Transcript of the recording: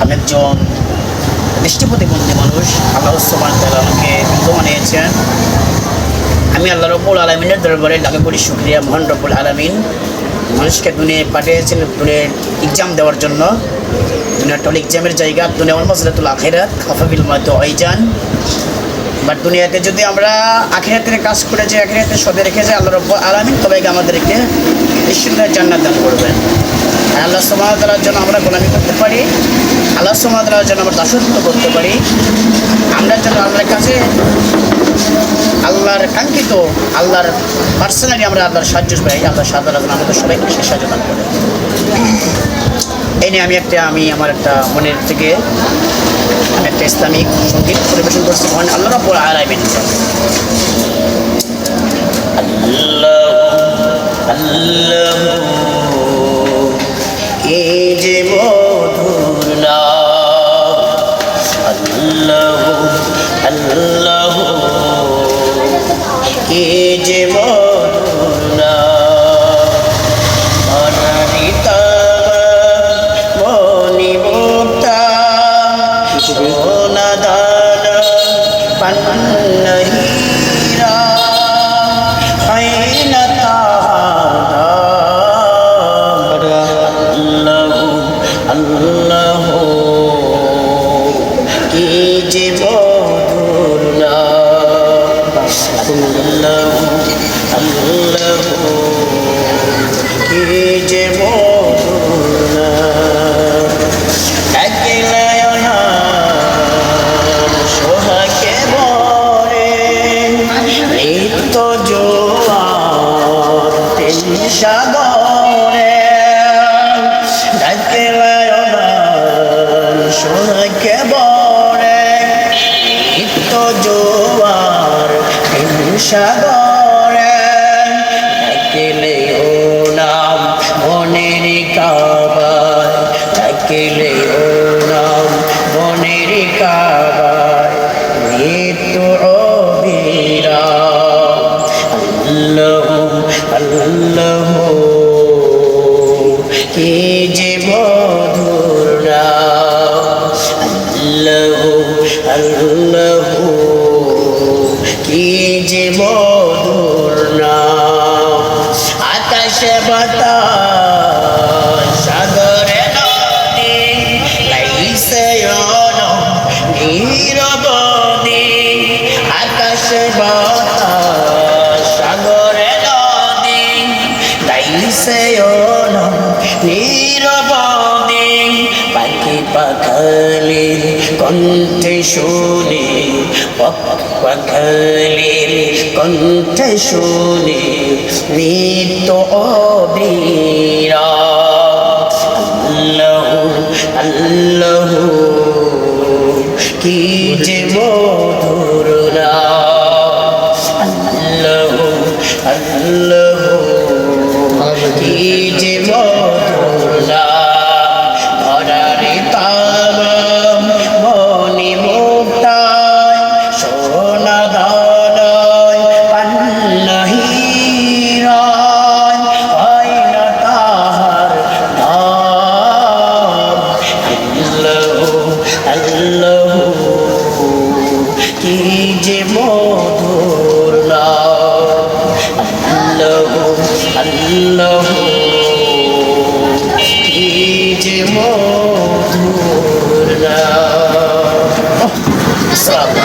আমি একজন দৃষ্টি মানুষ আল্লাহ তাআলা আমাকে আমি আল্লাহ রব্বুল আলমিনের দরবারে লাখে করি শুক্রিয়া, মহান রবুল আলমিন মানুষকে দুনিয়ায় পাঠিয়েছেন দুনিয়ার এক্সাম দেওয়ার জন্য। দুনিয়ার টল এক্সামের জায়গা দুনিয়া মসলাতুল আখেরাত খাফাবিল মাদ আইজান বাট দুনিয়াতে যদি আমরা আখেরাতের কাজ করে যে আখেরাতের সদে রেখে যায় আল্লাহ রব্বুল আলমিন তবে আমাদেরকে নিশ্চিন্তায় জান্নাত দান করবেন আল্লাহ সমাদার জন্য আমরা গোলামি করতে পারি, আল্লাহ সমাদার জন্য আমরা দাসত্ব করতে পারি। আমরা যেন আল্লাহর কাছে আল্লাহর কাঙ্ক্ষিত, আল্লাহর পার্সোনালি আমরা আল্লাহর সাহায্য পাই, আল্লাহ সাহায্য আমাদের সবাইকে সে সাহায্য দান করে। এই নিয়ে আমি একটা, আমি আমার একটা মনের থেকে একটা ইসলামিক সংগীত পরিবেশন করছে মহান আল্লাহ রব্বুল আলামিন। আল্লাহ আল্লাহ এ আল্লাহ সোহাকে বরে নিত্য জোয়ার সাগরে। একলে ও নাম মনের কাবায় একলে ও নাম মনের কাবায় মৃত্যু অবিরা আল্লাহ আল্লাহ, কি আল্লাহ কি যে মধুর নাম। আকাশে বাতাস, সাগরে নদী, লাইসে নীরবদী আকাশে বাতাস, সাগরে নদী, লাইসে নীরবদী পাখি পাখালির কণ্ঠে শুনে পাখালির কণ্ঠে শুনে, নিত্য অবীরা। আল্লাহ আল্লাহ, কি যে মধুর আল্লাহ আল্লাহ, কি যে মধুর যে মধুর আল্লাহ আল্লাহ কি যে মধুর Stop.